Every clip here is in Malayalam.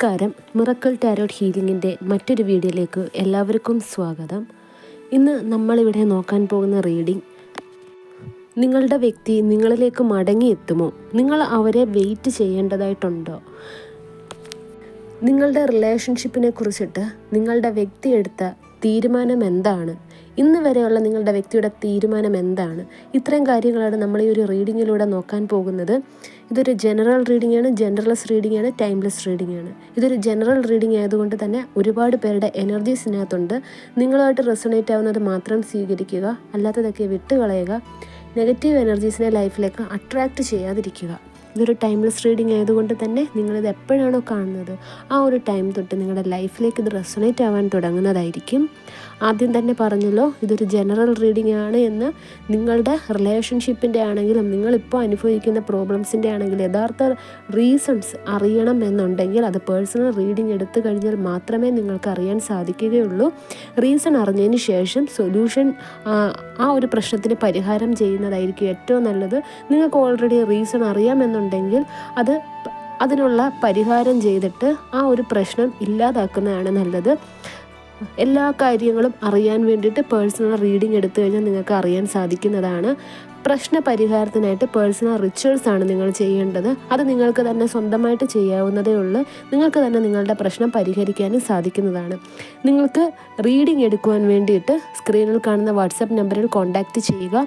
നമസ്കാരം. മിറക്കിൾ ടാരോട്ട് ഹീലിംഗിന്റെ മറ്റൊരു വീഡിയോയിലേക്ക് എല്ലാവർക്കും സ്വാഗതം. ഇന്ന് നമ്മളിവിടെ നോക്കാൻ പോകുന്ന റീഡിംഗ് നിങ്ങളുടെ വ്യക്തി നിങ്ങളിലേക്ക് മടങ്ങിയെത്തുമോ? നിങ്ങൾ അവരെ വെയിറ്റ് ചെയ്യേണ്ടതായിട്ടുണ്ടോ? നിങ്ങളുടെ റിലേഷൻഷിപ്പിനെ കുറിച്ചിട്ട് നിങ്ങളുടെ വ്യക്തി എടുത്ത തീരുമാനം എന്താണ്? ഇന്ന് വരെയുള്ള നിങ്ങളുടെ വ്യക്തിയുടെ തീരുമാനം എന്താണ്? ഇത്രയും കാര്യങ്ങളാണ് നമ്മൾ ഈ ഒരു റീഡിങ്ങിലൂടെ നോക്കാൻ പോകുന്നത്. ഇതൊരു ജനറൽ റീഡിംഗ് ആണ് ജനറൽസ് റീഡിംഗ് ആണ് ടൈംലെസ് റീഡിംഗ് ആണ്. ഇതൊരു ജനറൽ റീഡിംഗ് ആയതുകൊണ്ട് തന്നെ ഒരുപാട് പേരുടെ എനർജീസ് ഇതിനകത്തുണ്ട്. നിങ്ങളുമായിട്ട് റെസണേറ്റ് ആവുന്നത് മാത്രം സ്വീകരിക്കുക അല്ലാത്തതൊക്കെ വിട്ടുകളയുക നെഗറ്റീവ് എനർജീസിനെ ലൈഫിലേക്ക് അട്രാക്റ്റ് ചെയ്യാതിരിക്കുക. ഇതൊരു ടൈംലെസ് റീഡിംഗ് ആയതുകൊണ്ട് തന്നെ നിങ്ങളിത് എപ്പോഴാണോ കാണുന്നത് ആ ഒരു ടൈം തൊട്ട് നിങ്ങളുടെ ലൈഫിലേക്ക് ഇത് റെസണേറ്റ് ആവാൻ തുടങ്ങുന്നതായിരിക്കും. ആദ്യം തന്നെ പറഞ്ഞല്ലോ ഇതൊരു ജനറൽ റീഡിംഗ് ആണ് എന്ന് നിങ്ങളുടെ റിലേഷൻഷിപ്പിന്റെ ആണെങ്കിലും നിങ്ങളിപ്പോൾ അനുഭവിക്കുന്ന പ്രോബ്ലംസിന്റെ ആണെങ്കിലും യഥാർത്ഥ റീസൺസ് അറിയണം എന്നുണ്ടെങ്കിൽ അത് പേഴ്സണൽ റീഡിംഗ് എടുത്തു കഴിഞ്ഞാൽ മാത്രമേ നിങ്ങൾക്ക് അറിയാൻ സാധിക്കുകയുള്ളൂ. റീസൺ അറിഞ്ഞതിന് ശേഷം സൊല്യൂഷൻ ആ ഒരു പ്രശ്നത്തിന് പരിഹാരം ചെയ്യുന്നതായിരിക്കും ഏറ്റവും നല്ലത്. നിങ്ങൾക്ക് ഓൾറെഡി റീസൺ അറിയാമെന്നുണ്ടെങ്കിൽ അത് അതിനുള്ള പരിഹാരം ചെയ്തിട്ട് ആ ഒരു പ്രശ്നം ഇല്ലാതാക്കുന്നതാണ് നല്ലത്. എല്ലാ കാര്യങ്ങളും അറിയാൻ വേണ്ടിയിട്ട് പേഴ്സണൽ റീഡിംഗ് എടുത്തു കഴിഞ്ഞാൽ നിങ്ങൾക്ക് അറിയാൻ സാധിക്കുന്നതാണ്. പ്രശ്ന പരിഹാരത്തിനായിട്ട് പേഴ്സണൽ റിച്വൽസ് ആണ് നിങ്ങൾ ചെയ്യേണ്ടത്. അത് നിങ്ങൾക്ക് തന്നെ സ്വന്തമായിട്ട് ചെയ്യാവുന്നതേ ഉള്ളൂ. നിങ്ങൾക്ക് തന്നെ നിങ്ങളുടെ പ്രശ്നം പരിഹരിക്കാനും സാധിക്കുന്നതാണ്. നിങ്ങൾക്ക് റീഡിംഗ് എടുക്കുവാൻ വേണ്ടിയിട്ട് സ്ക്രീനിൽ കാണുന്ന വാട്സപ്പ് നമ്പറിൽ കോൺടാക്റ്റ് ചെയ്യുക.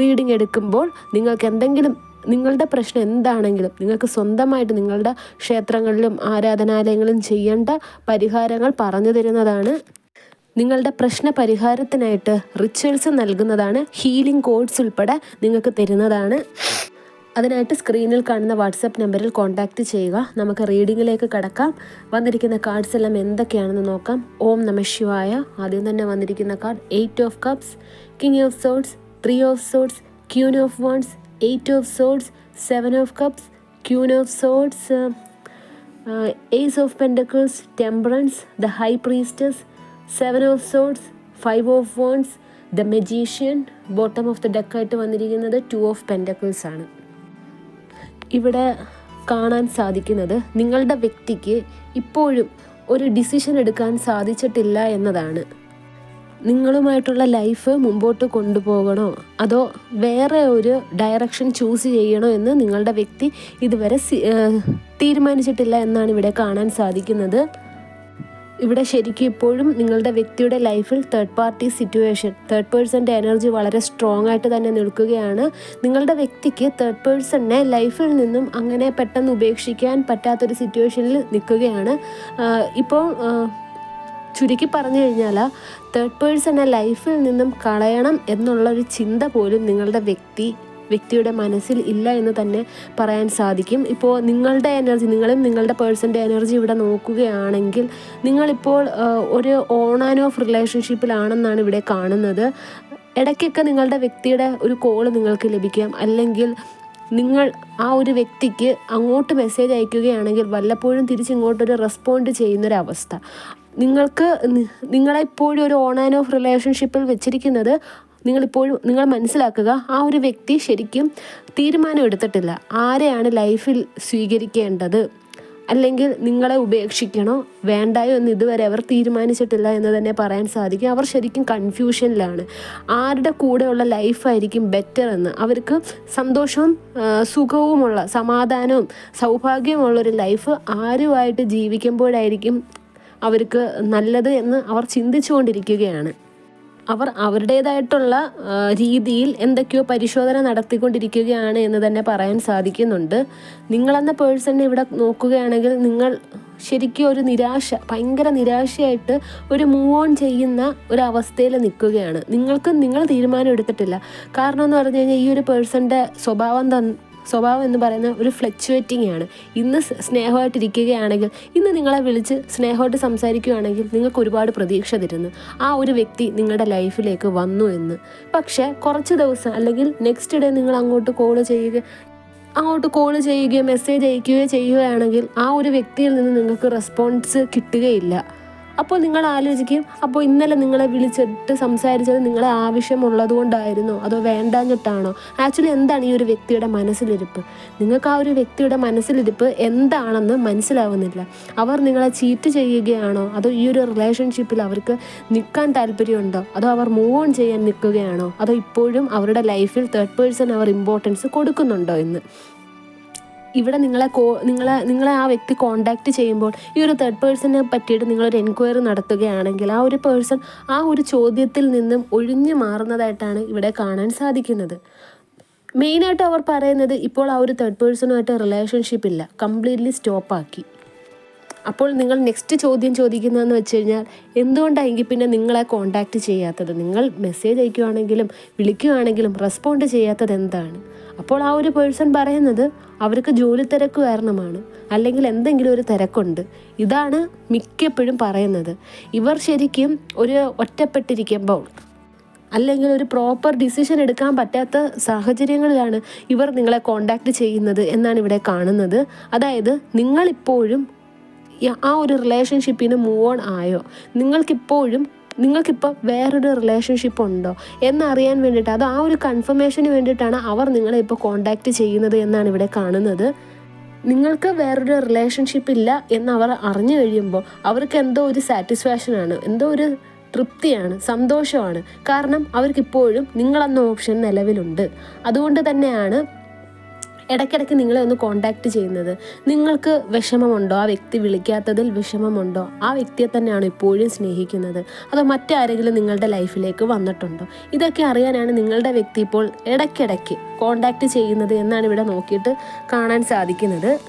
റീഡിംഗ് എടുക്കുമ്പോൾ നിങ്ങൾക്ക് എന്തെങ്കിലും നിങ്ങളുടെ പ്രശ്നം എന്താണെങ്കിലും നിങ്ങൾക്ക് സ്വന്തമായിട്ട് നിങ്ങളുടെ ക്ഷേത്രങ്ങളിലും ആരാധനാലയങ്ങളിലും ചെയ്യേണ്ട പരിഹാരങ്ങൾ പറഞ്ഞു തരുന്നതാണ്. നിങ്ങളുടെ പ്രശ്ന പരിഹാരത്തിനായിട്ട് റിച്വൽസ് നൽകുന്നതാണ്. ഹീലിംഗ് കോഡ്സ് ഉൾപ്പെടെ നിങ്ങൾക്ക് തരുന്നതാണ്. അതിനായിട്ട് സ്ക്രീനിൽ കാണുന്ന വാട്സപ്പ് നമ്പറിൽ കോൺടാക്റ്റ് ചെയ്യുക. നമുക്ക് റീഡിങ്ങിലേക്ക് കടക്കാം. വന്നിരിക്കുന്ന കാർഡ്സ് എല്ലാം എന്തൊക്കെയാണെന്ന് നോക്കാം. ഓം നമ ശിവായ. ആദ്യം തന്നെ വന്നിരിക്കുന്ന card eight of cups king of swords three of swords queen of wands eight of swords seven of cups queen of swords ace of pentacles temperance the high priestess seven of swords five of wands the magician bottom of the ഡെക്കായിട്ട് വന്നിരിക്കുന്നത് ടു ഓഫ് പെൻഡക്കിൾസ് ആണ്. ഇവിടെ കാണാൻ സാധിക്കുന്നത് നിങ്ങളുടെ വ്യക്തിക്ക് ഇപ്പോഴും ഒരു ഡിസിഷൻ എടുക്കാൻ സാധിച്ചിട്ടില്ല എന്നതാണ്. നിങ്ങളുമായിട്ടുള്ള ലൈഫ് മുമ്പോട്ട് കൊണ്ടുപോകണോ? അതോ വേറെ ഒരു ഡയറക്ഷൻ ചൂസ് ചെയ്യണോ എന്ന് നിങ്ങളുടെ വ്യക്തി ഇതുവരെ തീരുമാനിച്ചിട്ടില്ല എന്നാണ് ഇവിടെ കാണാൻ സാധിക്കുന്നത്. ഇവിടെ ശരിക്കും ഇപ്പോഴും നിങ്ങളുടെ വ്യക്തിയുടെ ലൈഫിൽ തേർഡ് പാർട്ടി സിറ്റുവേഷൻ തേർഡ് പേഴ്സന്റെ എനർജി വളരെ സ്ട്രോങ് ആയിട്ട് തന്നെ നിൽക്കുകയാണ്. നിങ്ങളുടെ വ്യക്തിക്ക് തേർഡ് പേഴ്സണിനെ ലൈഫിൽ നിന്നും അങ്ങനെ പെട്ടെന്ന് ഉപേക്ഷിക്കാൻ പറ്റാത്തൊരു സിറ്റുവേഷനിൽ നിൽക്കുകയാണ്. ഇപ്പോൾ ചുരുക്കി പറഞ്ഞു കഴിഞ്ഞാൽ തേർഡ് പേഴ്സണെ ലൈഫിൽ നിന്നും കളയണം എന്നുള്ളൊരു ചിന്ത പോലും നിങ്ങളുടെ വ്യക്തി വ്യക്തിയുടെ മനസ്സിൽ ഇല്ല എന്ന് തന്നെ പറയാൻ സാധിക്കും. ഇപ്പോൾ നിങ്ങളുടെ എനർജി നിങ്ങളും നിങ്ങളുടെ പേഴ്സന്റെ എനർജി ഇവിടെ നോക്കുകയാണെങ്കിൽ നിങ്ങളിപ്പോൾ ഒരു ഓൺ ആൻഡ് ഓഫ് റിലേഷൻഷിപ്പിലാണെന്നാണ് ഇവിടെ കാണുന്നത്. ഇടയ്ക്കൊക്കെ നിങ്ങളുടെ വ്യക്തിയുടെ ഒരു കോൾ നിങ്ങൾക്ക് ലഭിക്കാം. അല്ലെങ്കിൽ നിങ്ങൾ ആ ഒരു വ്യക്തിക്ക് അങ്ങോട്ട് മെസ്സേജ് അയക്കുകയാണെങ്കിൽ വല്ലപ്പോഴും തിരിച്ചിങ്ങോട്ടൊരു റെസ്പോണ്ട് ചെയ്യുന്നൊരവസ്ഥ. നിങ്ങൾക്ക് നിങ്ങളെപ്പോഴും ഒരു ഓൺ ആൻഡ് ഓഫ് റിലേഷൻഷിപ്പിൽ വെച്ചിരിക്കുന്നത് നിങ്ങളിപ്പോഴും നിങ്ങൾ മനസ്സിലാക്കുക ആ ഒരു വ്യക്തി ശരിക്കും തീരുമാനം എടുത്തിട്ടില്ല. ആരെയാണ് ലൈഫിൽ സ്വീകരിക്കേണ്ടത്? അല്ലെങ്കിൽ നിങ്ങളെ ഉപേക്ഷിക്കണോ? വേണ്ടായോ എന്ന് ഇതുവരെ അവർ തീരുമാനിച്ചിട്ടില്ല എന്ന് തന്നെ പറയാൻ സാധിക്കും. അവർ ശരിക്കും കൺഫ്യൂഷനിലാണ് ആരുടെ കൂടെയുള്ള ലൈഫായിരിക്കും ബെറ്റർ എന്ന്. അവർക്ക് സന്തോഷവും സുഖവുമുള്ള സമാധാനവും സൗഭാഗ്യമുള്ളൊരു ലൈഫ് ആരുമായിട്ട് ജീവിക്കുമ്പോഴായിരിക്കും അവർക്ക് നല്ലത് എന്ന് അവർ ചിന്തിച്ചുകൊണ്ടിരിക്കുകയാണ്. അവർ അവരുടേതായിട്ടുള്ള രീതിയിൽ എന്തൊക്കെയോ പരിശോധന നടത്തിക്കൊണ്ടിരിക്കുകയാണ് എന്ന് തന്നെ പറയാൻ സാധിക്കുന്നുണ്ട്. നിങ്ങളെന്ന പേഴ്സണിനെ ഇവിടെ നോക്കുകയാണെങ്കിൽ നിങ്ങൾ ശരിക്കും ഒരു നിരാശ ഭയങ്കര നിരാശയായിട്ട് ഒരു മൂവ് ഓൺ ചെയ്യുന്ന ഒരവസ്ഥയിൽ നിൽക്കുകയാണ്. നിങ്ങൾക്ക് നിങ്ങൾ തീരുമാനം എടുത്തിട്ടില്ല. കാരണം എന്ന് പറഞ്ഞു കഴിഞ്ഞാൽ ഈ ഒരു പേഴ്സണിന്റെ സ്വഭാവം സ്വഭാവം എന്ന് പറയുന്ന ഒരു ഫ്ലക്ച്വേറ്റിംഗ് ആണ് ഇന്ന് സ്നേഹമായിട്ടിരിക്കുകയാണെങ്കിൽ ഇന്ന് നിങ്ങളെ വിളിച്ച് സ്നേഹമായിട്ട് സംസാരിക്കുകയാണെങ്കിൽ നിങ്ങൾക്ക് ഒരുപാട് പ്രതീക്ഷ തരുന്നു. ആ ഒരു വ്യക്തി നിങ്ങളുടെ ലൈഫിലേക്ക് വന്നു എന്ന്. പക്ഷേ കുറച്ച് ദിവസം അല്ലെങ്കിൽ നെക്സ്റ്റ് ഡേ നിങ്ങൾ അങ്ങോട്ട് കോൾ ചെയ്യുക അങ്ങോട്ട് കോൾ ചെയ്യുകയോ മെസ്സേജ് അയക്കുകയോ ചെയ്യുകയാണെങ്കിൽ ആ ഒരു വ്യക്തിയിൽ നിന്ന് നിങ്ങൾക്ക് റെസ്പോൺസ് കിട്ടുകയില്ല. അപ്പോൾ നിങ്ങൾ ആലോചിക്കും അപ്പോൾ ഇന്നലെ നിങ്ങളെ വിളിച്ചിട്ട് സംസാരിച്ചത് നിങ്ങളെ ആവശ്യമുള്ളത് കൊണ്ടായിരുന്നോ അതോ വേണ്ടാഞ്ഞിട്ടാണോ? ആക്ച്വലി എന്താണ് ഈ ഒരു വ്യക്തിയുടെ മനസ്സിലിരിപ്പ്? നിങ്ങൾക്ക് ആ ഒരു വ്യക്തിയുടെ മനസ്സിലിരിപ്പ് എന്താണെന്ന് മനസ്സിലാവുന്നില്ല. അവർ നിങ്ങളെ ചീറ്റ് ചെയ്യുകയാണോ? അതോ ഈ ഒരു റിലേഷൻഷിപ്പിൽ അവർക്ക് നിൽക്കാൻ താല്പര്യമുണ്ടോ? അതോ അവർ മൂവ് ഓൺ ചെയ്യാൻ നിൽക്കുകയാണോ? അതോ ഇപ്പോഴും അവരുടെ ലൈഫിൽ തേർഡ് പേഴ്സൺ അവർ ഇമ്പോർട്ടൻസ് കൊടുക്കുന്നുണ്ടോ എന്ന്? ഇവിടെ നിങ്ങളെ കോ നിങ്ങളെ നിങ്ങളെ ആ വ്യക്തി കോണ്ടാക്ട് ചെയ്യുമ്പോൾ ഈ ഒരു തേർഡ് പേഴ്സണിനെ പറ്റിയിട്ട് നിങ്ങളൊരു എൻക്വയറി നടത്തുകയാണെങ്കിൽ ആ ഒരു പേഴ്സൺ ആ ഒരു ചോദ്യത്തിൽ നിന്നും ഒഴിഞ്ഞു മാറുന്നതായിട്ടാണ് ഇവിടെ കാണാൻ സാധിക്കുന്നത്. മെയിനായിട്ട് അവർ പറയുന്നത് ഇപ്പോൾ ആ ഒരു തേർഡ് പേഴ്സണുമായിട്ട് റിലേഷൻഷിപ്പ് ഇല്ല. കംപ്ലീറ്റ്ലി സ്റ്റോപ്പാക്കി അപ്പോൾ നിങ്ങൾ നെക്സ്റ്റ് ചോദ്യം ചോദിക്കുന്നതെന്ന് വെച്ച് കഴിഞ്ഞാൽ എന്തുകൊണ്ടാണെങ്കിൽ പിന്നെ നിങ്ങളെ കോണ്ടാക്ട് ചെയ്യാത്തത്? നിങ്ങൾ മെസ്സേജ് അയക്കുകയാണെങ്കിലും വിളിക്കുകയാണെങ്കിലും റെസ്പോണ്ട് ചെയ്യാത്തത് എന്താണ്? അപ്പോൾ ആ ഒരു പേഴ്സൺ പറയുന്നത് അവർക്ക് ജോലി തിരക്ക് കാരണമാണ്. അല്ലെങ്കിൽ എന്തെങ്കിലും ഒരു തിരക്കുണ്ട്. ഇതാണ് മിക്കപ്പോഴും പറയുന്നത്. ഇവർ ശരിക്കും ഒരു ഒറ്റപ്പെട്ടിരിക്കുമ്പോൾ അല്ലെങ്കിൽ ഒരു പ്രോപ്പർ ഡിസിഷൻ എടുക്കാൻ പറ്റാത്ത സാഹചര്യങ്ങളിലാണ് ഇവർ നിങ്ങളെ കോണ്ടാക്ട് ചെയ്യുന്നത് എന്നാണ് ഇവിടെ കാണുന്നത്. അതായത് നിങ്ങളിപ്പോഴും ആ ഒരു റിലേഷൻഷിപ്പിന് മൂവ് ഓൺ ആയോ? നിങ്ങൾക്കിപ്പോഴും നിങ്ങൾക്കിപ്പോൾ വേറൊരു റിലേഷൻഷിപ്പ് ഉണ്ടോ എന്നറിയാൻ വേണ്ടിയിട്ട് അത് ആ ഒരു കൺഫർമേഷന് വേണ്ടിയിട്ടാണ് അവർ നിങ്ങളെ ഇപ്പോൾ കോണ്ടാക്ട് ചെയ്യുന്നത് എന്നാണ് ഇവിടെ കാണുന്നത്. നിങ്ങൾക്ക് വേറൊരു റിലേഷൻഷിപ്പ് ഇല്ല എന്ന് അവർ അറിഞ്ഞു കഴിയുമ്പോൾ അവർക്ക് എന്തോ ഒരു സാറ്റിസ്ഫാക്ഷനാണ് എന്തോ ഒരു തൃപ്തിയാണ് സന്തോഷമാണ്. കാരണം അവർക്കിപ്പോഴും നിങ്ങളെന്ന ഓപ്ഷൻ നിലവിലുണ്ട്. അതുകൊണ്ട് തന്നെയാണ് ഇടയ്ക്കിടയ്ക്ക് നിങ്ങളെ ഒന്ന് കോണ്ടാക്ട് ചെയ്യുന്നത്. നിങ്ങൾക്ക് വിഷമമുണ്ടോ? ആ വ്യക്തി വിളിക്കാത്തതിൽ വിഷമമുണ്ടോ? ആ വ്യക്തിയെ തന്നെയാണ് ഇപ്പോഴും സ്നേഹിക്കുന്നത്. അതോ മറ്റാരെങ്കിലും നിങ്ങളുടെ ലൈഫിലേക്ക് വന്നിട്ടുണ്ടോ? ഇതൊക്കെ അറിയാനാണ് നിങ്ങളുടെ വ്യക്തി ഇപ്പോൾ ഇടയ്ക്കിടയ്ക്ക് കോണ്ടാക്ട് ചെയ്യുന്നത് എന്നാണ് ഇവിടെ നോക്കിയിട്ട് കാണാൻ സാധിക്കുന്നത്.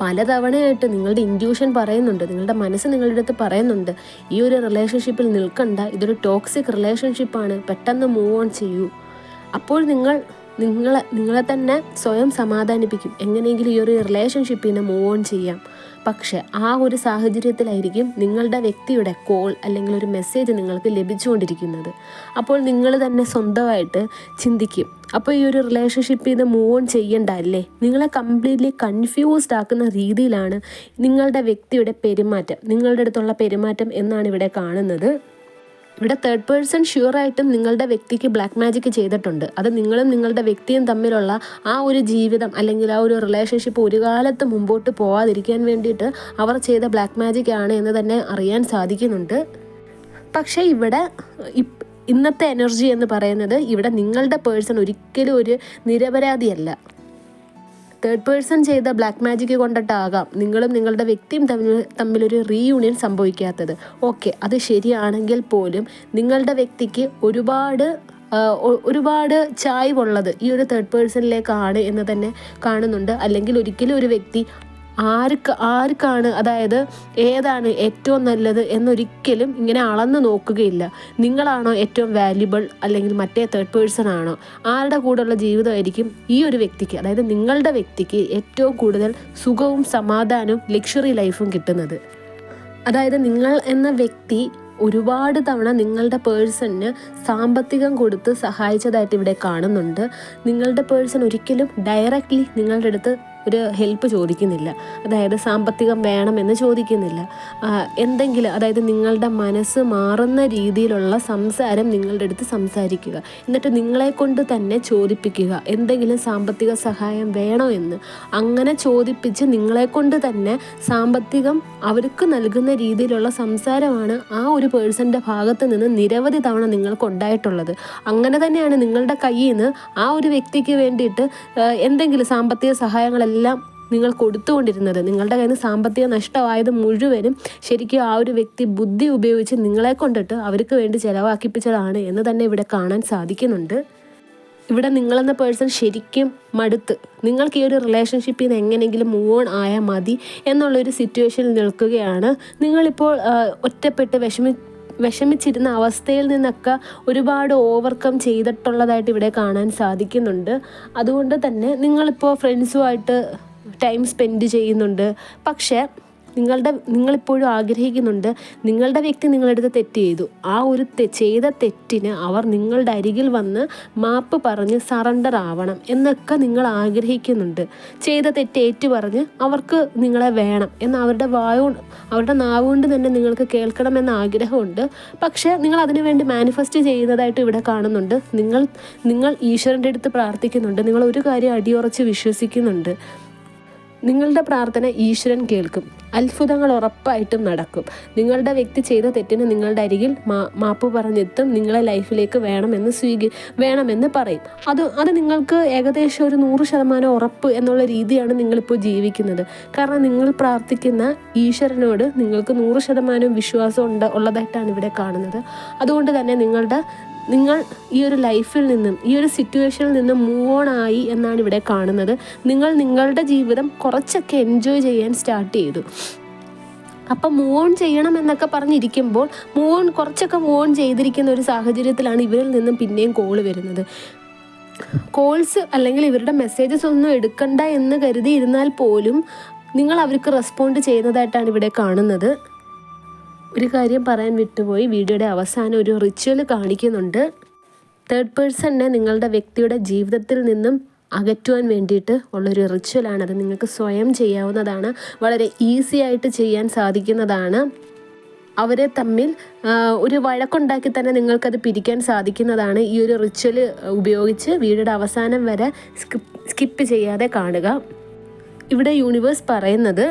പലതവണയായിട്ട് നിങ്ങളുടെ ഇൻഡ്യൂഷൻ പറയുന്നുണ്ട്. നിങ്ങളുടെ മനസ്സ് നിങ്ങളുടെ അടുത്ത് പറയുന്നുണ്ട്. ഈ ഒരു റിലേഷൻഷിപ്പിൽ നിൽക്കണ്ട. ഇതൊരു ടോക്സിക് റിലേഷൻഷിപ്പാണ് പെട്ടെന്ന് മൂവ് ഓൺ ചെയ്യൂ. അപ്പോൾ നിങ്ങൾ നിങ്ങളെ നിങ്ങളെ തന്നെ സ്വയം സമാധാനിപ്പിക്കും. എങ്ങനെയെങ്കിലും ഈ ഒരു റിലേഷൻഷിപ്പിനെ മൂവ് ഓൺ ചെയ്യാം. പക്ഷെ ആ ഒരു സാഹചര്യത്തിലായിരിക്കും നിങ്ങളുടെ വ്യക്തിയുടെ കോൾ അല്ലെങ്കിൽ ഒരു മെസ്സേജ് നിങ്ങൾക്ക് ലഭിച്ചുകൊണ്ടിരിക്കുന്നത്. അപ്പോൾ നിങ്ങൾ തന്നെ സ്വന്തമായിട്ട് ചിന്തിക്കും. അപ്പോൾ ഈ ഒരു റിലേഷൻഷിപ്പ് ഇത് മൂവ് ഓൺ ചെയ്യണ്ട അല്ലേ? നിങ്ങളെ കംപ്ലീറ്റ്ലി കൺഫ്യൂസ്ഡ് ആക്കുന്ന രീതിയിലാണ് നിങ്ങളുടെ വ്യക്തിയുടെ പെരുമാറ്റം. നിങ്ങളുടെ അടുത്തുള്ള പെരുമാറ്റം എന്നാണ് ഇവിടെ കാണുന്നത്. ഇവിടെ തേർഡ് പേഴ്സൺ ഷുവറായിട്ടും നിങ്ങളുടെ വ്യക്തിക്ക് ബ്ലാക്ക് മാജിക് ചെയ്തിട്ടുണ്ട്. അത് നിങ്ങളും നിങ്ങളുടെ വ്യക്തിയും തമ്മിലുള്ള ആ ഒരു ജീവിതം അല്ലെങ്കിൽ ആ ഒരു റിലേഷൻഷിപ്പ് ഒരു കാലത്ത് മുമ്പോട്ട് പോവാതിരിക്കാൻ വേണ്ടിയിട്ട് അവർ ചെയ്ത ബ്ലാക്ക് മാജിക് ആണ് എന്ന് തന്നെ അറിയാൻ സാധിക്കുന്നുണ്ട്. പക്ഷേ ഇവിടെ ഇന്നത്തെ എനർജി എന്ന് പറയുന്നത് ഇവിടെ നിങ്ങളുടെ പേഴ്സൺ ഒരിക്കലും ഒരു നിരപരാധിയല്ല. തേർഡ് പേഴ്സൺ ചെയ്ത ബ്ലാക്ക് മാജിക് കൊണ്ടിട്ടാകാം. നിങ്ങളും നിങ്ങളുടെ വ്യക്തിയും തമ്മിൽ തമ്മിലൊരു റീയൂണിയൻ സംഭവിക്കാത്തത്. ഓക്കെ അത് ശരിയാണെങ്കിൽ പോലും നിങ്ങളുടെ വ്യക്തിക്ക് ഒരുപാട് ഒരുപാട് ചായ്വുള്ളത് ഈ ഒരു തേർഡ് പേഴ്സണിലേക്കാണ് എന്ന് തന്നെ കാണുന്നുണ്ട്. അല്ലെങ്കിൽ ഒരിക്കലും ഒരു വ്യക്തി ആർക്ക് ആർക്കാണ് അതായത് ഏതാണ് ഏറ്റവും നല്ലത് എന്നൊരിക്കലും ഇങ്ങനെ അളന്ന് നോക്കുകയില്ല. നിങ്ങളാണോ ഏറ്റവും വാല്യുബിൾ അല്ലെങ്കിൽ മറ്റേ തേർഡ് പേഴ്സൺ ആണോ? ആരുടെ കൂടെയുള്ള ജീവിതമായിരിക്കും ഈ ഒരു വ്യക്തിക്ക് അതായത് നിങ്ങളുടെ വ്യക്തിക്ക് ഏറ്റവും കൂടുതൽ സുഖവും സമാധാനവും ലക്ഷറി ലൈഫും കിട്ടുന്നത്. അതായത് നിങ്ങൾ എന്ന വ്യക്തി ഒരുപാട് തവണ നിങ്ങളുടെ പേഴ്സണിന് സാമ്പത്തികം കൊടുത്ത് സഹായിച്ചതായിട്ട് ഇവിടെ കാണുന്നുണ്ട്. നിങ്ങളുടെ പേഴ്സൺ ഒരിക്കലും ഡയറക്റ്റ്ലി നിങ്ങളുടെ അടുത്ത് ഒരു ഹെൽപ്പ് ചോദിക്കുന്നില്ല. അതായത് സാമ്പത്തികം വേണമെന്ന് ചോദിക്കുന്നില്ല. എന്തെങ്കിലും അതായത് നിങ്ങളുടെ മനസ്സ് മാറുന്ന രീതിയിലുള്ള സംസാരം നിങ്ങളുടെ അടുത്ത് സംസാരിക്കുക. എന്നിട്ട് നിങ്ങളെ കൊണ്ട് തന്നെ ചോദിപ്പിക്കുക. എന്തെങ്കിലും സാമ്പത്തിക സഹായം വേണോ എന്ന്. അങ്ങനെ ചോദിപ്പിച്ച് നിങ്ങളെ കൊണ്ട് തന്നെ സാമ്പത്തികം അവർക്ക് നൽകുന്ന രീതിയിലുള്ള സംസാരമാണ് ആ ഒരു പേഴ്സന്റെ ഭാഗത്ത് നിന്ന് നിരവധി തവണ നിങ്ങൾക്ക് ഉണ്ടായിട്ടുള്ളത്. അങ്ങനെ തന്നെയാണ് നിങ്ങളുടെ കയ്യിൽ നിന്ന് ആ ഒരു വ്യക്തിക്ക് വേണ്ടിയിട്ട് എന്തെങ്കിലും സാമ്പത്തിക സഹായങ്ങളെല്ലാം നിങ്ങൾ കൊടുത്തുകൊണ്ടിരുന്നത്. നിങ്ങളുടെ കയ്യിൽ നിന്ന് സാമ്പത്തിക നഷ്ടമായത് മുഴുവനും ശരിക്കും ആ ഒരു വ്യക്തി ബുദ്ധി ഉപയോഗിച്ച് നിങ്ങളെ കൊണ്ടിട്ട് അവർക്ക് വേണ്ടി ചെലവാക്കിപ്പിച്ചതാണ് എന്ന് തന്നെ ഇവിടെ കാണാൻ സാധിക്കുന്നുണ്ട്. ഇവിടെ നിങ്ങളെന്ന പേഴ്സൺ ശരിക്കും മടുത്ത്. നിങ്ങൾക്ക് ഈ ഒരു റിലേഷൻഷിപ്പിൽ നിന്ന് എങ്ങനെയെങ്കിലും മൂവ് ഓൺ ആയാൽ മതി എന്നുള്ളൊരു സിറ്റുവേഷനിൽ നിൽക്കുകയാണ്. നിങ്ങളിപ്പോൾ ഒറ്റപ്പെട്ട് വിഷമി വിഷമിച്ചിരുന്ന അവസ്ഥയിൽ നിന്നൊക്കെ ഒരുപാട് ഓവർകം ചെയ്തിട്ടുള്ളതായിട്ട് ഇവിടെ കാണാൻ സാധിക്കുന്നുണ്ട്. അതുകൊണ്ട് തന്നെ നിങ്ങളിപ്പോൾ ഫ്രണ്ട്സുമായിട്ട് ടൈം സ്പെൻഡ് ചെയ്യുന്നുണ്ട്. പക്ഷേ നിങ്ങളുടെ നിങ്ങളിപ്പോഴും ആഗ്രഹിക്കുന്നുണ്ട് നിങ്ങളുടെ വ്യക്തി നിങ്ങളടുത്ത് തെറ്റ് ചെയ്തു. ആ ഒരു ചെയ്ത തെറ്റിന് അവർ നിങ്ങളുടെ അരികിൽ വന്ന് മാപ്പ് പറഞ്ഞ് സറണ്ടർ ആവണം എന്നൊക്കെ നിങ്ങൾ ആഗ്രഹിക്കുന്നുണ്ട്. ചെയ്ത തെറ്റ് ഏറ്റു പറഞ്ഞ് അവർക്ക് നിങ്ങളെ വേണം എന്ന് അവരുടെ വായു അവരുടെ നാവ് കൊണ്ട് തന്നെ നിങ്ങൾക്ക് കേൾക്കണമെന്ന ആഗ്രഹമുണ്ട്. പക്ഷേ നിങ്ങൾ അതിനുവേണ്ടി മാനിഫെസ്റ്റ് ചെയ്യുന്നതായിട്ട് ഇവിടെ കാണുന്നുണ്ട്. നിങ്ങൾ നിങ്ങൾ ഈശ്വരന്റെ അടുത്ത് പ്രാർത്ഥിക്കുന്നുണ്ട്. നിങ്ങൾ ഒരു കാര്യം അടിയുറച്ച് വിശ്വസിക്കുന്നുണ്ട്. നിങ്ങളുടെ പ്രാർത്ഥന ഈശ്വരൻ കേൾക്കും. അത്ഭുതങ്ങൾ ഉറപ്പായിട്ടും നടക്കും. നിങ്ങളുടെ വ്യക്തി ചെയ്ത തെറ്റിന് നിങ്ങളുടെ അരികിൽ മാ മാപ്പ് പറഞ്ഞെത്തും. നിങ്ങളെ ലൈഫിലേക്ക് വേണമെന്ന് സ്വീകരി വേണമെന്ന് പറയും. അത് അത് നിങ്ങൾക്ക് ഏകദേശം ഒരു നൂറ് ശതമാനം ഉറപ്പ് എന്നുള്ള രീതിയാണ് നിങ്ങളിപ്പോൾ ജീവിക്കുന്നത്. കാരണം നിങ്ങൾ പ്രാർത്ഥിക്കുന്ന ഈശ്വരനോട് നിങ്ങൾക്ക് നൂറ് ശതമാനം വിശ്വാസം ഉണ്ട് ഉള്ളതായിട്ടാണ് ഇവിടെ കാണുന്നത്. അതുകൊണ്ട് തന്നെ നിങ്ങളുടെ നിങ്ങൾ ഈ ഒരു ലൈഫിൽ നിന്നും ഈ ഒരു സിറ്റുവേഷനിൽ നിന്നും മൂവ് ഓൺ ആയി എന്നാണ് ഇവിടെ കാണുന്നത്. നിങ്ങൾ നിങ്ങളുടെ ജീവിതം കുറച്ചൊക്കെ എൻജോയ് ചെയ്യാൻ സ്റ്റാർട്ട് ചെയ്തു. അപ്പം മൂവ് ഓൺ ചെയ്യണം എന്നൊക്കെ പറഞ്ഞിരിക്കുമ്പോൾ മൂവ് ഓൺ കുറച്ചൊക്കെ മൂവ് ഓൺ ചെയ്തിരിക്കുന്ന ഒരു സാഹചര്യത്തിലാണ് ഇവരിൽ നിന്നും പിന്നെയും കോൾ വരുന്നത്. കോൾസ് അല്ലെങ്കിൽ ഇവരുടെ മെസ്സേജസ് ഒന്നും എടുക്കണ്ട എന്ന് കരുതിയിരുന്നാൽ പോലും നിങ്ങൾ അവർക്ക് റെസ്പോണ്ട് ചെയ്യുന്നതായിട്ടാണ് ഇവിടെ കാണുന്നത്. ഒരു കാര്യം പറയാൻ വിട്ടുപോയി. വീഡിയോയുടെ അവസാനം ഒരു റിച്വൽ കാണിക്കുന്നുണ്ട്. തേർഡ് പേഴ്സണിനെ നിങ്ങളുടെ വ്യക്തിയുടെ ജീവിതത്തിൽ നിന്നും അകറ്റുവാൻ വേണ്ടിയിട്ട് ഉള്ളൊരു റിച്വലാണ് അത് നിങ്ങൾക്ക് സ്വയം ചെയ്യാവുന്നതാണ്. വളരെ ഈസി ആയിട്ട് ചെയ്യാൻ സാധിക്കുന്നതാണ്. അവരെ തമ്മിൽ ഒരു വഴക്കുണ്ടാക്കി തന്നെ നിങ്ങൾക്കത് പിരിക്കാൻ സാധിക്കുന്നതാണ്. ഈ ഒരു റിച്വൽ ഉപയോഗിച്ച് വീഡിയോയുടെ അവസാനം വരെ സ്കിപ്പ് ചെയ്യാതെ കാണുക. ഇവിടെ യൂണിവേഴ്സ് പറയുന്നത്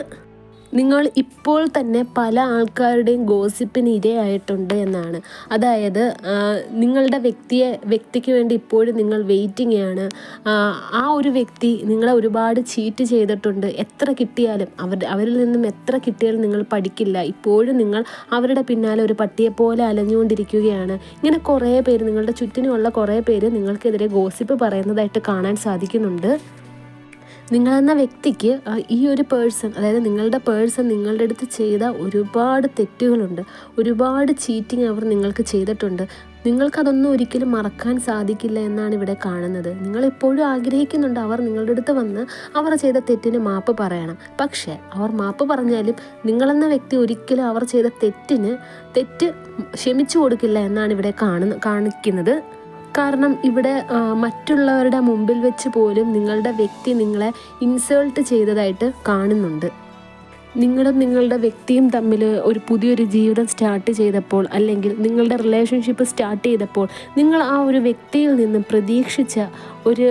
നിങ്ങൾ ഇപ്പോൾ തന്നെ പല ആൾക്കാരുടെയും ഗോസിപ്പിന് ഇരയായിട്ടുണ്ട് എന്നാണ്. അതായത് നിങ്ങളുടെ വ്യക്തിയെ വ്യക്തിക്ക് വേണ്ടി ഇപ്പോഴും നിങ്ങൾ വെയിറ്റിംഗ് ആണ് ആ ഒരു വ്യക്തി നിങ്ങളെ ഒരുപാട് ചീറ്റ് ചെയ്തിട്ടുണ്ട്. എത്ര കിട്ടിയാലും അവർ അവരിൽ നിന്നും എത്ര കിട്ടിയാലും നിങ്ങൾ പഠിക്കില്ല. ഇപ്പോഴും നിങ്ങൾ അവരുടെ പിന്നാലെ ഒരു പട്ടിയെ പോലെ അലഞ്ഞുകൊണ്ടിരിക്കുകയാണ്. ഇങ്ങനെ കുറേ പേര് നിങ്ങളുടെ ചുറ്റിനുമുള്ള കുറേ പേര് നിങ്ങൾക്കെതിരെ ഗോസിപ്പ് പറയുന്നതായിട്ട് കാണാൻ സാധിക്കുന്നുണ്ട്. നിങ്ങളെന്ന വ്യക്തിക്ക് ഈ ഒരു പേഴ്സൺ അതായത് നിങ്ങളുടെ പേഴ്സൺ നിങ്ങളുടെ അടുത്ത് ചെയ്ത ഒരുപാട് തെറ്റുകളുണ്ട്. ഒരുപാട് ചീറ്റിംഗ് അവർ നിങ്ങൾക്ക് ചെയ്തിട്ടുണ്ട്. നിങ്ങൾക്കതൊന്നും ഒരിക്കലും മറക്കാൻ സാധിക്കില്ല എന്നാണ് ഇവിടെ കാണുന്നത്. നിങ്ങളെപ്പോഴും ആഗ്രഹിക്കുന്നുണ്ട് അവർ നിങ്ങളുടെ അടുത്ത് വന്ന് അവർ ചെയ്ത തെറ്റിന് മാപ്പ് പറയണം. പക്ഷേ അവർ മാപ്പ് പറഞ്ഞാലും നിങ്ങളെന്ന വ്യക്തി ഒരിക്കലും അവർ ചെയ്ത തെറ്റിന് തെറ്റ് ക്ഷമിച്ചു കൊടുക്കില്ല എന്നാണ് ഇവിടെ കാണുന്ന കാണിക്കുന്നത്. കാരണം ഇവിടെ മറ്റുള്ളവരുടെ മുമ്പിൽ വെച്ച് പോലും നിങ്ങളുടെ വ്യക്തി നിങ്ങളെ ഇൻസൾട്ട് ചെയ്തതായിട്ട് കാണുന്നുണ്ട്. നിങ്ങളും നിങ്ങളുടെ വ്യക്തിയും തമ്മിൽ ഒരു പുതിയൊരു ജീവിതം സ്റ്റാർട്ട് ചെയ്തപ്പോൾ അല്ലെങ്കിൽ നിങ്ങളുടെ റിലേഷൻഷിപ്പ് സ്റ്റാർട്ട് ചെയ്തപ്പോൾ നിങ്ങൾ ആ ഒരു വ്യക്തിയിൽ നിന്നും പ്രതീക്ഷിച്ച ഒരു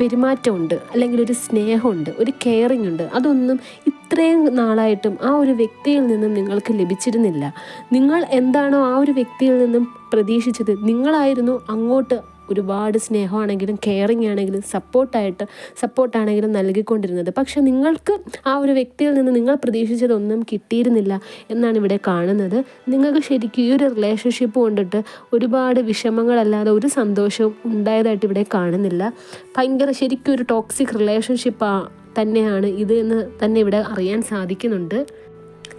പെരുമാറ്റമുണ്ട് അല്ലെങ്കിൽ ഒരു സ്നേഹമുണ്ട് ഒരു കെയറിംഗ് ഉണ്ട്. അതൊന്നും ഇത്രയും നാളായിട്ടും ആ ഒരു വ്യക്തിയിൽ നിന്നും നിങ്ങൾക്ക് ലഭിച്ചിരുന്നില്ല. നിങ്ങൾ എന്താണോ ആ ഒരു വ്യക്തിയിൽ നിന്നും പ്രതീക്ഷിച്ചത് നിങ്ങളായിരുന്നു അങ്ങോട്ട് ഒരുപാട് സ്നേഹമാണെങ്കിലും കെയറിങ് ആണെങ്കിലും സപ്പോർട്ടായിട്ട് സപ്പോർട്ടാണെങ്കിലും നൽകിക്കൊണ്ടിരുന്നത്. പക്ഷെ നിങ്ങൾക്ക് ആ ഒരു വ്യക്തിയിൽ നിന്ന് നിങ്ങൾ പ്രതീക്ഷിച്ചതൊന്നും കിട്ടിയിരുന്നില്ല എന്നാണ് ഇവിടെ കാണുന്നത്. നിങ്ങൾക്ക് ശരിക്കും ഈ ഒരു റിലേഷൻഷിപ്പ് കൊണ്ടിട്ട് ഒരുപാട് വിഷമങ്ങളല്ലാതെ ഒരു സന്തോഷവും ഉണ്ടായതായിട്ട് ഇവിടെ കാണുന്നില്ല. ഭയങ്കര ശരിക്കും ഒരു ടോക്സിക് റിലേഷൻഷിപ്പ് തന്നെയാണ് ഇത് എന്ന് തന്നെ ഇവിടെ അറിയാൻ സാധിക്കുന്നുണ്ട്.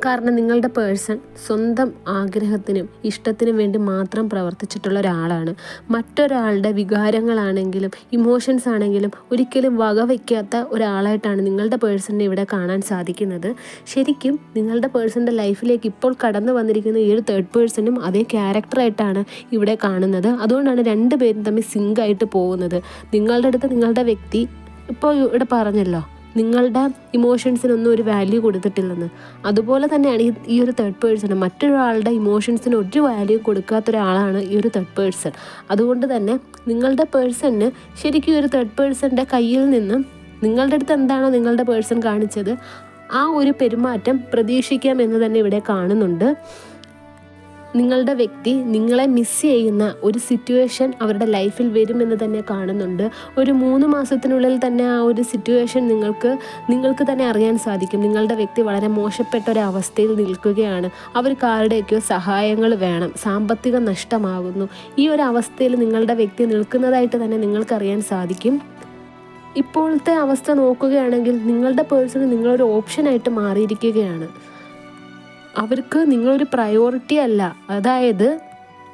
കാരണം നിങ്ങളുടെ പേഴ്സൺ സ്വന്തം ആഗ്രഹത്തിനും ഇഷ്ടത്തിനും വേണ്ടി മാത്രം പ്രവർത്തിച്ചിട്ടുള്ള ഒരാളാണ്. മറ്റൊരാളുടെ വികാരങ്ങളാണെങ്കിലും ഇമോഷൻസ് ആണെങ്കിലും ഒരിക്കലും വകവയ്ക്കാത്ത ഒരാളായിട്ടാണ് നിങ്ങളുടെ പേഴ്സണിനെ ഇവിടെ കാണാൻ സാധിക്കുന്നത്. ശരിക്കും നിങ്ങളുടെ പേഴ്സണിന്റെ ലൈഫിലേക്ക് ഇപ്പോൾ കടന്നു വന്നിരിക്കുന്ന ഈ ഒരു തേർഡ് പേഴ്സണും അതേ ക്യാരക്ടറായിട്ടാണ് ഇവിടെ കാണുന്നത്. അതുകൊണ്ടാണ് രണ്ട് പേരും തമ്മിൽ സിങ്ക് ആയിട്ട് പോകുന്നത്. നിങ്ങളുടെ അടുത്ത് നിങ്ങളുടെ വ്യക്തി ഇപ്പോൾ ഇവിടെ പറഞ്ഞല്ലോ നിങ്ങളുടെ ഇമോഷൻസിനൊന്നും ഒരു വാല്യൂ കൊടുത്തിട്ടില്ലെന്ന്. അതുപോലെ തന്നെയാണ് ഈ ഒരു തേർഡ് പേഴ്സൺ മറ്റൊരാളുടെ ഇമോഷൻസിന് ഒരു വാല്യൂ കൊടുക്കാത്ത ഒരാളാണ് ഈ ഒരു തേർഡ് പേഴ്സൺ അതുകൊണ്ട് തന്നെ നിങ്ങളുടെ പേഴ്സണിന് ശരിക്കും ഒരു തേർഡ് പേഴ്സണിന്റെ കയ്യിൽ നിന്ന് നിങ്ങളുടെ അടുത്ത് എന്താണോ നിങ്ങളുടെ പേഴ്സൺ കാണിച്ചത് ആ ഒരു പെരുമാറ്റം പ്രതീക്ഷിക്കാം എന്ന് തന്നെ ഇവിടെ കാണുന്നുണ്ട്. നിങ്ങളുടെ വ്യക്തി നിങ്ങളെ മിസ് ചെയ്യുന്ന ഒരു സിറ്റുവേഷൻ അവരുടെ ലൈഫിൽ വരുമെന്ന് തന്നെ കാണുന്നുണ്ട്. ഒരു മൂന്ന് മാസത്തിനുള്ളിൽ തന്നെ ആ ഒരു സിറ്റുവേഷൻ നിങ്ങൾക്ക് നിങ്ങൾക്ക് തന്നെ അറിയാൻ സാധിക്കും. നിങ്ങളുടെ വ്യക്തി വളരെ മോശപ്പെട്ട ഒരു അവസ്ഥയിൽ നിൽക്കുകയാണ്. അവർക്ക് ആരുടെയൊക്കെയോ സഹായങ്ങൾ വേണം. സാമ്പത്തിക നഷ്ടമാകുന്നു. ഈ ഒരു അവസ്ഥയിൽ നിങ്ങളുടെ വ്യക്തി നിൽക്കുന്നതായിട്ട് തന്നെ നിങ്ങൾക്കറിയാൻ സാധിക്കും. ഇപ്പോഴത്തെ അവസ്ഥ നോക്കുകയാണെങ്കിൽ നിങ്ങളുടെ പേഴ്സൺ നിങ്ങളൊരു ഓപ്ഷനായിട്ട് മാറിയിരിക്കുകയാണ്. അവർക്ക് നിങ്ങളൊരു പ്രയോറിറ്റി അല്ല. അതായത്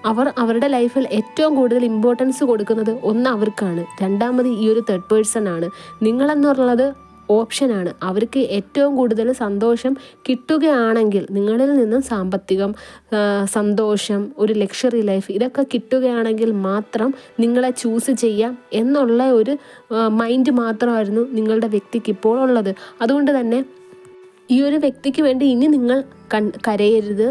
അവർ അവരുടെ ലൈഫിൽ ഏറ്റവും കൂടുതൽ ഇമ്പോർട്ടൻസ് കൊടുക്കുന്നത് ഒന്ന് അവർക്കാണ്. രണ്ടാമത് ഈ ഒരു തേർഡ് പേഴ്സൺ ആണ്. നിങ്ങളെന്ന് പറഞ്ഞത് ഓപ്ഷനാണ് അവർക്ക് ഏറ്റവും കൂടുതൽ സന്തോഷം കിട്ടുകയാണെങ്കിൽ നിങ്ങളിൽ നിന്നും സാമ്പത്തികം സന്തോഷം ഒരു ലക്ഷറി ലൈഫ് ഇതൊക്കെ കിട്ടുകയാണെങ്കിൽ മാത്രം നിങ്ങളെ ചൂസ് ചെയ്യാം എന്നുള്ള ഒരു മൈൻഡ് മാത്രമായിരുന്നു നിങ്ങളുടെ വ്യക്തിക്ക് ഇപ്പോൾ ഉള്ളത്. അതുകൊണ്ട് തന്നെ ഈ ഒരു വ്യക്തിക്ക് വേണ്ടി ഇനി നിങ്ങൾ കൺ കരയരുത്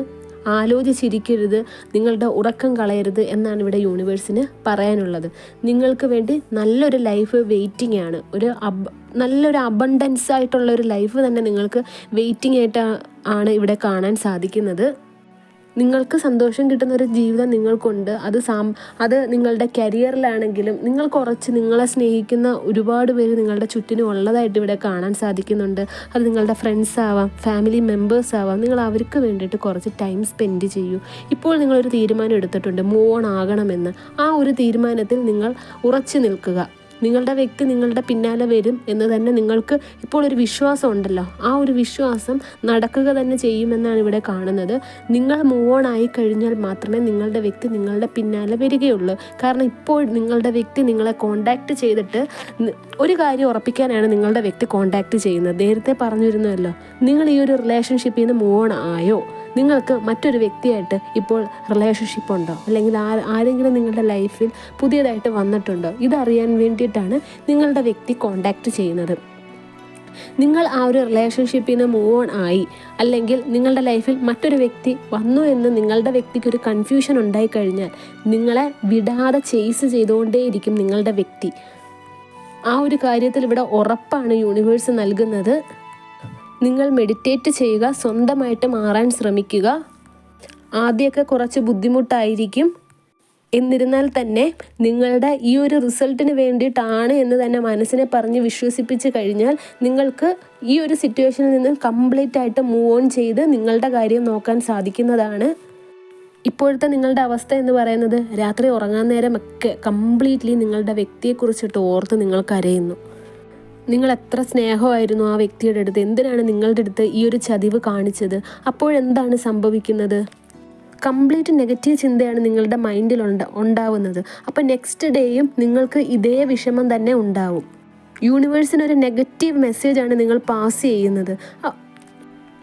ആലോചിച്ചിരിക്കരുത് നിങ്ങളുടെ ഉറക്കം കളയരുത് എന്നാണ് ഇവിടെ യൂണിവേഴ്സിന് പറയാനുള്ളത്. നിങ്ങൾക്ക് വേണ്ടി നല്ലൊരു ലൈഫ് വെയിറ്റിംഗ് ആണ്. ഒരു അബ് നല്ലൊരു അബണ്ടൻസ് ആയിട്ടുള്ള ഒരു ലൈഫ് തന്നെ നിങ്ങൾക്ക് വെയിറ്റിംഗ് ആയിട്ട് ആണ് ഇവിടെ കാണാൻ സാധിക്കുന്നത്. നിങ്ങൾക്ക് സന്തോഷം കിട്ടുന്ന ഒരു ജീവിതം നിങ്ങൾക്കുണ്ട്. അത് സാം അത് നിങ്ങളുടെ കരിയറിലാണെങ്കിലും നിങ്ങൾ കുറച്ച് നിങ്ങളെ സ്നേഹിക്കുന്ന ഒരുപാട് പേര് നിങ്ങളുടെ ചുറ്റിനും ഉള്ളതായിട്ട് ഇവിടെ കാണാൻ സാധിക്കുന്നുണ്ട്. അത് നിങ്ങളുടെ ഫ്രണ്ട്സ് ആവാം ഫാമിലി മെമ്പേഴ്സ് ആവാം. നിങ്ങൾ അവർക്ക് വേണ്ടിയിട്ട് കുറച്ച് ടൈം സ്പെൻഡ് ചെയ്യൂ. ഇപ്പോൾ നിങ്ങളൊരു തീരുമാനം എടുത്തിട്ടുണ്ട് മൂവ് ഓൺ ആകണമെന്ന്. ആ ഒരു തീരുമാനത്തിൽ നിങ്ങൾ ഉറച്ചു നിൽക്കുക. നിങ്ങളുടെ വ്യക്തി നിങ്ങളുടെ പിന്നാലെ വരും എന്ന് തന്നെ നിങ്ങൾക്ക് ഇപ്പോൾ ഒരു വിശ്വാസം ഉണ്ടല്ലോ. ആ ഒരു വിശ്വാസം നടക്കുക തന്നെ ചെയ്യുമെന്നാണ് ഇവിടെ കാണുന്നത്. നിങ്ങൾ മൂവ് ഓൺ ആയി കഴിഞ്ഞാൽ മാത്രമേ നിങ്ങളുടെ വ്യക്തി നിങ്ങളുടെ പിന്നാലെ വരികയുള്ളൂ. കാരണം ഇപ്പോൾ നിങ്ങളുടെ വ്യക്തി നിങ്ങളെ കോണ്ടാക്ട് ചെയ്തിട്ട് ഒരു കാര്യം ഉറപ്പിക്കാനാണ് നിങ്ങളുടെ വ്യക്തി കോണ്ടാക്ട് ചെയ്യുന്നത്. നേരത്തെ പറഞ്ഞിരുന്നല്ലോ നിങ്ങൾ ഈ ഒരു റിലേഷൻഷിപ്പിൽ നിന്ന് മൂവ് ഓൺ ആയോ? നിങ്ങൾക്ക് മറ്റൊരു വ്യക്തിയായിട്ട് ഇപ്പോൾ റിലേഷൻഷിപ്പ് ഉണ്ടോ? അല്ലെങ്കിൽ ആരെങ്കിലും നിങ്ങളുടെ ലൈഫിൽ പുതിയതായിട്ട് വന്നിട്ടുണ്ടോ? ഇതറിയാൻ വേണ്ടിയിട്ടാണ് നിങ്ങളുടെ വ്യക്തി കോണ്ടാക്ട് ചെയ്യുന്നത്. നിങ്ങൾ ആ ഒരു റിലേഷൻഷിപ്പിൽ നിന്ന് മൂവ് ഓൺ ആയി. അല്ലെങ്കിൽ നിങ്ങളുടെ ലൈഫിൽ മറ്റൊരു വ്യക്തി വന്നു എന്ന് നിങ്ങളുടെ വ്യക്തിക്ക് ഒരു കൺഫ്യൂഷൻ ഉണ്ടായി കഴിഞ്ഞാൽ നിങ്ങളെ വിടാതെ ചേസ് ചെയ്തുകൊണ്ടേയിരിക്കും നിങ്ങളുടെ വ്യക്തി. ആ ഒരു കാര്യത്തിൽ ഇവിടെ ഉറപ്പാണ് യൂണിവേഴ്സ് നൽകുന്നത്. നിങ്ങൾ മെഡിറ്റേറ്റ് ചെയ്യുക സ്വന്തമായിട്ട് മാറാൻ ശ്രമിക്കുക. ആദ്യമൊക്കെ കുറച്ച് ബുദ്ധിമുട്ടായിരിക്കും. എന്നിരുന്നാൽ തന്നെ നിങ്ങളുടെ ഈ ഒരു റിസൾട്ടിന് വേണ്ടിയിട്ടാണ് എന്ന് തന്നെ മനസ്സിനെ പറഞ്ഞ് വിശ്വസിപ്പിച്ച് കഴിഞ്ഞാൽ നിങ്ങൾക്ക് ഈ ഒരു സിറ്റുവേഷനിൽ നിന്ന് കംപ്ലീറ്റ് ആയിട്ട് മൂവ് ഓൺ ചെയ്ത് നിങ്ങളുടെ കാര്യം നോക്കാൻ സാധിക്കുന്നതാണ്. ഇപ്പോഴത്തെ നിങ്ങളുടെ അവസ്ഥ എന്ന് പറയുന്നത് രാത്രി ഉറങ്ങാൻ നേരമൊക്കെ കംപ്ലീറ്റ്ലി നിങ്ങളുടെ വ്യക്തിയെക്കുറിച്ചിട്ട് ഓർത്ത് നിങ്ങൾ കരയുന്നു. നിങ്ങൾ എത്ര സ്നേഹമായിരുന്നു ആ വ്യക്തിയുടെ അടുത്ത്? എന്തിനാണ് നിങ്ങളുടെ അടുത്ത് ഈ ഒരു ചതിവ് കാണിച്ചത്? അപ്പോഴെന്താണ് സംഭവിക്കുന്നത്? കംപ്ലീറ്റ് നെഗറ്റീവ് ചിന്തയാണ് നിങ്ങളുടെ മൈൻഡിൽ ഉണ്ട ഉണ്ടാവുന്നത്. അപ്പം നെക്സ്റ്റ് ഡേയും നിങ്ങൾക്ക് ഇതേ വിഷമം തന്നെ ഉണ്ടാവും. യൂണിവേഴ്സിനൊരു നെഗറ്റീവ് മെസ്സേജാണ് നിങ്ങൾ പാസ് ചെയ്യുന്നത്.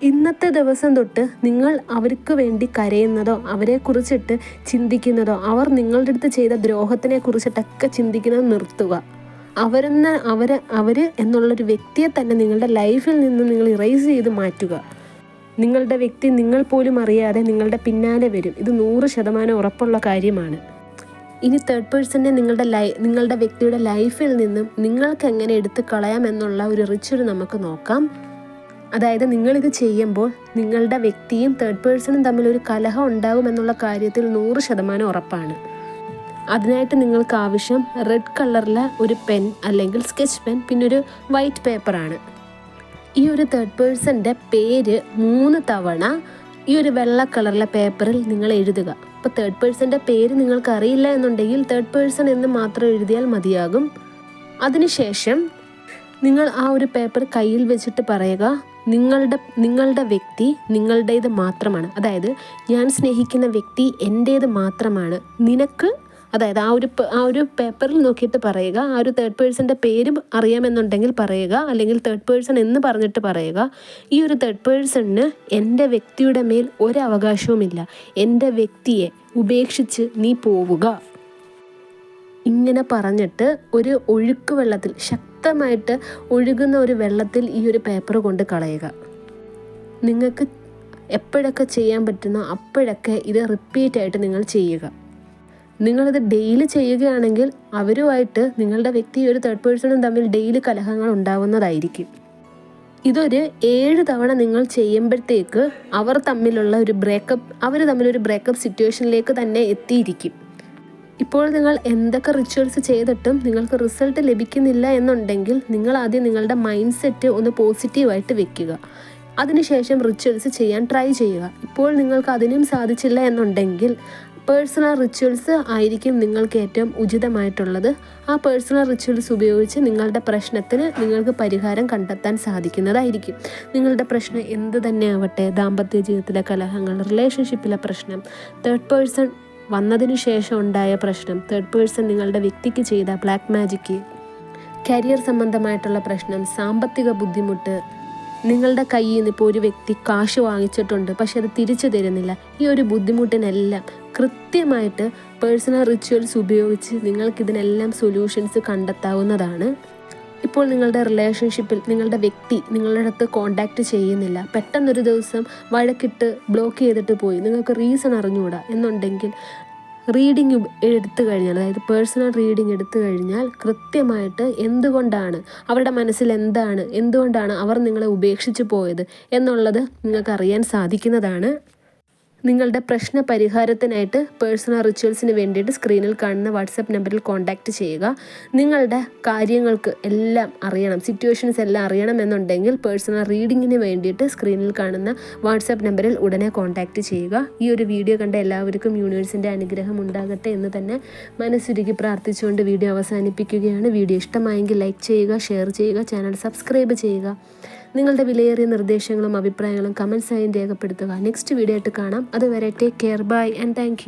ഇന്നത്തെ ദിവസം തൊട്ട് നിങ്ങൾ അവർക്ക് വേണ്ടി കരയുന്നതോ അവരെ കുറിച്ചിട്ട് ചിന്തിക്കുന്നതോ അവർ നിങ്ങളുടെ അടുത്ത് ചെയ്ത ദ്രോഹത്തിനെ കുറിച്ചിട്ടൊക്കെ ചിന്തിക്കുന്നത് നിർത്തുക. അവരെന്ന അവർ അവർ എന്നുള്ളൊരു വ്യക്തിയെ തന്നെ നിങ്ങളുടെ ലൈഫിൽ നിന്ന് നിങ്ങൾ ഇറേസ് ചെയ്ത് മാറ്റുക. നിങ്ങളുടെ വ്യക്തി നിങ്ങൾ പോലും അറിയാതെ നിങ്ങളുടെ പിന്നാലെ വരും. ഇത് നൂറ് ശതമാനം ഉറപ്പുള്ള കാര്യമാണ്. ഇനി തേർഡ് പേഴ്സണിനെ നിങ്ങളുടെ ലൈ നിങ്ങളുടെ വ്യക്തിയുടെ ലൈഫിൽ നിന്നും നിങ്ങൾക്ക് എങ്ങനെ എടുത്ത് കളയാം എന്നുള്ള ഒരു റിച്വൽ നമുക്ക് നോക്കാം. അതായത് നിങ്ങളിത് ചെയ്യുമ്പോൾ നിങ്ങളുടെ വ്യക്തിയും തേർഡ് പേഴ്സണും തമ്മിൽ ഒരു കലഹം ഉണ്ടാകുമെന്നുള്ള കാര്യത്തിൽ നൂറ് ശതമാനം ഉറപ്പാണ്. അതിനായിട്ട് നിങ്ങൾക്ക് ആവശ്യം റെഡ് കളറിലെ ഒരു പെൻ അല്ലെങ്കിൽ സ്കെച്ച് പെൻ പിന്നെ ഒരു വൈറ്റ് പേപ്പറാണ് ഈ ഒരു തേർഡ് പേഴ്സന്റെ പേര് മൂന്ന് തവണ ഈ ഒരു വെള്ള കളറിലെ പേപ്പറിൽ നിങ്ങൾ എഴുതുക. അപ്പോൾ തേർഡ് പേഴ്സന്റെ പേര് നിങ്ങൾക്ക് അറിയില്ല എന്നുണ്ടെങ്കിൽ തേർഡ് പേഴ്സൺ എന്ന് മാത്രം എഴുതിയാൽ മതിയാകും. അതിനുശേഷം നിങ്ങൾ ആ ഒരു പേപ്പർ കയ്യിൽ വെച്ചിട്ട് പറയുക നിങ്ങളുടെ നിങ്ങളുടെ വ്യക്തി നിങ്ങളുടേത് മാത്രമാണ്. അതായത് ഞാൻ സ്നേഹിക്കുന്ന വ്യക്തി എന്റേത് മാത്രമാണ്. നിനക്ക് അതായത് ആ ഒരു ആ ഒരു പേപ്പറിൽ നോക്കിയിട്ട് പറയുക ആ ഒരു തേർഡ് പേഴ്സന്റെ പേര് അറിയാമെന്നുണ്ടെങ്കിൽ പറയുക അല്ലെങ്കിൽ തേർഡ് പേഴ്സൺ എന്ന് പറഞ്ഞിട്ട് പറയുക ഈ ഒരു തേർഡ് പേഴ്സണിന് എന്റെ വ്യക്തിയുടെ മേൽ ഒരു അവകാശവുമില്ല എന്റെ വ്യക്തിയെ ഉപേക്ഷിച്ച് നീ പോവുക. ഇങ്ങനെ പറഞ്ഞിട്ട് ഒരു ഒഴുക്ക് വെള്ളത്തിൽ ശക്തമായിട്ട് ഒഴുകുന്ന ഒരു വെള്ളത്തിൽ ഈ ഒരു പേപ്പർ കൊണ്ട് കളയുക. നിങ്ങൾക്ക് എപ്പോഴൊക്കെ ചെയ്യാൻ പറ്റുന്ന അപ്പോഴൊക്കെ ഇത് റിപ്പീറ്റ് ആയിട്ട് നിങ്ങൾ ചെയ്യുക. നിങ്ങളിത് ഡെയിലി ചെയ്യുകയാണെങ്കിൽ അവരുമായിട്ട് നിങ്ങളുടെ വ്യക്തി ഒരു തേർഡ് പേഴ്സണും തമ്മിൽ ഡെയിലി കലഹങ്ങൾ ഉണ്ടാവുന്നതായിരിക്കും. ഇതൊരു ഏഴ് തവണ നിങ്ങൾ ചെയ്യുമ്പോഴത്തേക്ക് അവർ തമ്മിലുള്ള ഒരു ബ്രേക്കപ്പ് അവർ തമ്മിലൊരു ബ്രേക്കപ്പ് സിറ്റുവേഷനിലേക്ക് തന്നെ എത്തിയിരിക്കും. ഇപ്പോൾ നിങ്ങൾ എന്തൊക്കെ റിച്വൽസ് ചെയ്തിട്ടും നിങ്ങൾക്ക് റിസൾട്ട് ലഭിക്കുന്നില്ല എന്നുണ്ടെങ്കിൽ നിങ്ങൾ ആദ്യം നിങ്ങളുടെ മൈൻഡ് സെറ്റ് ഒന്ന് പോസിറ്റീവായിട്ട് വെക്കുക. അതിനുശേഷം റിച്വൽസ് ചെയ്യാൻ ട്രൈ ചെയ്യുക. ഇപ്പോൾ നിങ്ങൾക്ക് അതിനും സാധിച്ചില്ല എന്നുണ്ടെങ്കിൽ പേഴ്സണൽ റിച്വൽസ് ആയിരിക്കും നിങ്ങൾക്ക് ഏറ്റവും ഉചിതമായിട്ടുള്ളത്. ആ പേഴ്സണൽ റിച്വൽസ് ഉപയോഗിച്ച് നിങ്ങളുടെ പ്രശ്നത്തിന് നിങ്ങൾക്ക് പരിഹാരം കണ്ടെത്താൻ സാധിക്കുന്നതായിരിക്കും. നിങ്ങളുടെ പ്രശ്നം എന്ത് തന്നെ ആവട്ടെ ദാമ്പത്യ ജീവിതത്തിലെ കലഹങ്ങൾ റിലേഷൻഷിപ്പിലെ പ്രശ്നം തേർഡ് പേഴ്സൺ വന്നതിന് ശേഷം ഉണ്ടായ പ്രശ്നം തേർഡ് പേഴ്സൺ നിങ്ങളുടെ വ്യക്തിക്ക് ചെയ്ത ബ്ലാക്ക് മാജിക്ക് കരിയർ സംബന്ധമായിട്ടുള്ള പ്രശ്നം സാമ്പത്തിക ബുദ്ധിമുട്ട് നിങ്ങളുടെ കയ്യിൽ നിന്ന് ഇപ്പോൾ ഒരു വ്യക്തി കാശ് വാങ്ങിച്ചിട്ടുണ്ട് പക്ഷെ അത് തിരിച്ചു തരുന്നില്ല. ഈ ഒരു ബുദ്ധിമുട്ടിനെല്ലാം കൃത്യമായിട്ട് പേഴ്സണൽ റിച്വൽസ് ഉപയോഗിച്ച് നിങ്ങൾക്ക് ഇതിനെല്ലാം സൊല്യൂഷൻസ് കണ്ടെത്താവുന്നതാണ്. ഇപ്പോൾ നിങ്ങളുടെ റിലേഷൻഷിപ്പിൽ നിങ്ങളുടെ വ്യക്തി നിങ്ങളുടെ അടുത്ത് കോണ്ടാക്ട് ചെയ്യുന്നില്ല. പെട്ടെന്നൊരു ദിവസം വഴക്കിട്ട് ബ്ലോക്ക് ചെയ്തിട്ട് പോയി. നിങ്ങൾക്ക് റീസൺ അറിഞ്ഞുകൂടാ എന്നുണ്ടെങ്കിൽ റീഡിങ് എടുത്തു കഴിഞ്ഞാൽ അതായത് പേഴ്സണൽ റീഡിങ് എടുത്തു കഴിഞ്ഞാൽ കൃത്യമായിട്ട് എന്തുകൊണ്ടാണ് അവരുടെ മനസ്സിൽ എന്താണ് എന്തുകൊണ്ടാണ് അവർ നിങ്ങളെ ഉപേക്ഷിച്ച് പോയത് എന്നുള്ളത് നിങ്ങൾക്ക് അറിയാൻ സാധിക്കുന്നതാണ്. നിങ്ങളുടെ പ്രശ്ന പരിഹാരത്തിനായിട്ട് പേഴ്സണൽ റിച്വൽസിന് വേണ്ടിയിട്ട് സ്ക്രീനിൽ കാണുന്ന വാട്സപ്പ് നമ്പറിൽ കോൺടാക്റ്റ് ചെയ്യുക. നിങ്ങളുടെ കാര്യങ്ങൾക്ക് എല്ലാം അറിയണം സിറ്റുവേഷൻസ് എല്ലാം അറിയണം എന്നുണ്ടെങ്കിൽ പേഴ്സണൽ റീഡിങ്ങിന് വേണ്ടിയിട്ട് സ്ക്രീനിൽ കാണുന്ന വാട്സപ്പ് നമ്പറിൽ ഉടനെ കോൺടാക്റ്റ് ചെയ്യുക. ഈ ഒരു വീഡിയോ കണ്ട എല്ലാവർക്കും യൂണിവേഴ്സിന്റെ അനുഗ്രഹം ഉണ്ടാകട്ടെ എന്ന് തന്നെ മനസ്സുരുക്കി പ്രാർത്ഥിച്ചുകൊണ്ട് വീഡിയോ അവസാനിപ്പിക്കുകയാണ്. വീഡിയോ ഇഷ്ടമായെങ്കിൽ ലൈക്ക് ചെയ്യുക ഷെയർ ചെയ്യുക ചാനൽ സബ്സ്ക്രൈബ് ചെയ്യുക. നിങ്ങളുടെ വിലയേറിയ നിർദ്ദേശങ്ങളും അഭിപ്രായങ്ങളും കമൻസായും രേഖപ്പെടുത്തുക. നെക്സ്റ്റ് വീഡിയോ ആയിട്ട് കാണാം. അതുവരെ take care bye and thank